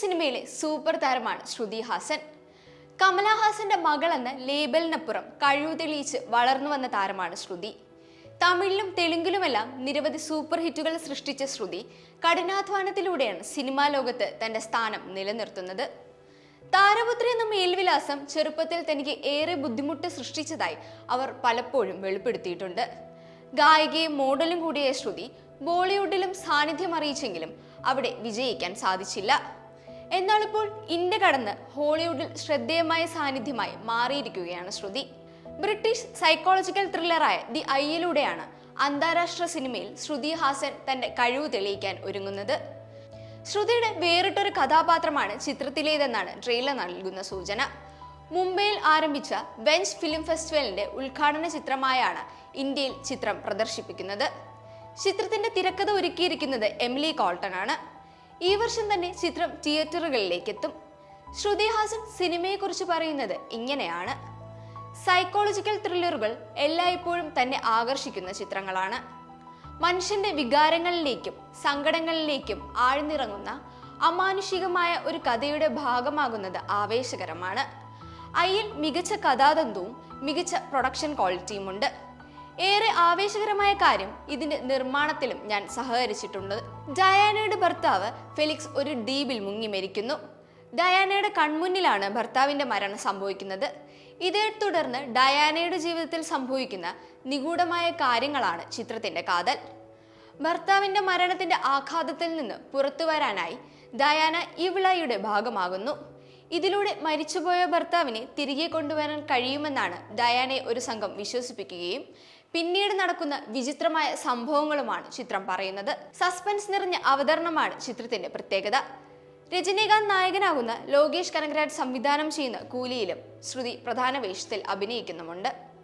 സിനിമയിലെ സൂപ്പർ താരമാണ് ശ്രുതി ഹാസൻ. കമലഹാസന്റെ മകളെന്ന ലേബലിനപ്പുറം കഴിവ് തെളിയിച്ച് വളർന്നു വന്ന താരമാണ് ശ്രുതി. തമിഴിലും തെലുങ്കിലുമെല്ലാം നിരവധി സൂപ്പർ ഹിറ്റുകൾ സൃഷ്ടിച്ച ശ്രുതി കഠിനാധ്വാനത്തിലൂടെയാണ് സിനിമാ ലോകത്ത് തന്റെ സ്ഥാനം നിലനിർത്തുന്നത്. താരപുത്രി എന്ന മേൽവിലാസം ചെറുപ്പത്തിൽ തനിക്ക് ഏറെ ബുദ്ധിമുട്ട് സൃഷ്ടിച്ചതായി അവർ പലപ്പോഴും വെളിപ്പെടുത്തിയിട്ടുണ്ട്. ഗായികയും മോഡലും കൂടിയ ശ്രുതി ബോളിവുഡിലും സാന്നിധ്യം അറിയിച്ചെങ്കിലും അവിടെ വിജയിക്കാൻ സാധിച്ചില്ല. എന്നാൽ ഇപ്പോൾ ഇന്ത്യ കടന്ന് ഹോളിവുഡിൽ ശ്രദ്ധേയമായ സാന്നിധ്യമായി മാറിയിരിക്കുകയാണ് ശ്രുതി. ബ്രിട്ടീഷ് സൈക്കോളജിക്കൽ ത്രില്ലറായ ദി ഐയിലൂടെയാണ് അന്താരാഷ്ട്ര സിനിമയിൽ ശ്രുതി ഹാസൻ തന്റെ കഴിവ് തെളിയിക്കാൻ ഒരുങ്ങുന്നത്. ശ്രുതിയുടെ വേറിട്ടൊരു കഥാപാത്രമാണ് ചിത്രത്തിലേതെന്നാണ് ട്രെയിലർ നൽകുന്ന സൂചന. മുംബൈയിൽ ആരംഭിച്ച വെഞ്ച് ഫിലിം ഫെസ്റ്റിവലിന്റെ ഉദ്ഘാടന ചിത്രമായാണ് ഇന്ത്യയിൽ ചിത്രം പ്രദർശിപ്പിക്കുന്നത്. ചിത്രത്തിന്റെ തിരക്കഥ ഒരുക്കിയിരിക്കുന്നത് എമിലി കോൾട്ടൺ ആണ് ഈ വർഷം തന്നെ ചിത്രം തിയേറ്ററുകളിലേക്ക് എത്തും ശ്രുതി ഹാസൻ സിനിമയെക്കുറിച്ച് പറയുന്നത് ഇങ്ങനെയാണ്. സൈക്കോളജിക്കൽ ത്രില്ലറുകൾ എല്ലായ്പ്പോഴും തന്നെ ആകർഷിക്കുന്ന ചിത്രങ്ങളാണ്. മനുഷ്യന്റെ വികാരങ്ങളിലേക്കും സങ്കടങ്ങളിലേക്കും ആഴ്ന്നിറങ്ങുന്ന അമാനുഷികമായ ഒരു കഥയുടെ ഭാഗമാകുന്നത് ആവേശകരമാണ്. അയിൽ മികച്ച കഥാതന്തുവും മികച്ച പ്രൊഡക്ഷൻ ക്വാളിറ്റിയുമുണ്ട് ഏറെ ആവേശകരമായ കാര്യം ഇതിന്റെ നിർമ്മാണത്തിലും ഞാൻ സഹകരിച്ചിട്ടുണ്ട്. ഡയാനയുടെ ഭർത്താവ് ഫെലിക്സ് ഒരു ദ്വീപിൽ മുങ്ങി മരിക്കുന്നു. ഡയാനയുടെ കൺമുന്നിലാണ് ഭർത്താവിന്റെ മരണം സംഭവിക്കുന്നത്. ഇതേ തുടർന്ന് ഡയാനയുടെ ജീവിതത്തിൽ സംഭവിക്കുന്ന നിഗൂഢമായ കാര്യങ്ങളാണ് ചിത്രത്തിന്റെ കാതൽ. ഭർത്താവിന്റെ മരണത്തിന്റെ ആഘാതത്തിൽ നിന്ന് പുറത്തു വരാനായി ഡയാന ഇവിളയുടെ ഭാഗമാകുന്നു. ഇതിലൂടെ മരിച്ചുപോയ ഭർത്താവിനെ തിരികെ കൊണ്ടുവരാൻ കഴിയുമെന്നാണ് ഡയാനെ ഒരു സംഘം വിശ്വസിപ്പിക്കുകയും പിന്നീട് നടക്കുന്ന വിചിത്രമായ സംഭവങ്ങളുമാണ് ചിത്രം പറയുന്നത്. സസ്പെൻസ് നിറഞ്ഞ അവതരണമാണ് ചിത്രത്തിന്റെ പ്രത്യേകത. രജനീകാന്ത് നായകനാകുന്ന ലോകേഷ് കനകരാജ് സംവിധാനം ചെയ്യുന്ന കൂലിയിലും ശ്രുതി പ്രധാന വേഷത്തിൽ അഭിനയിക്കുന്നുമുണ്ട്.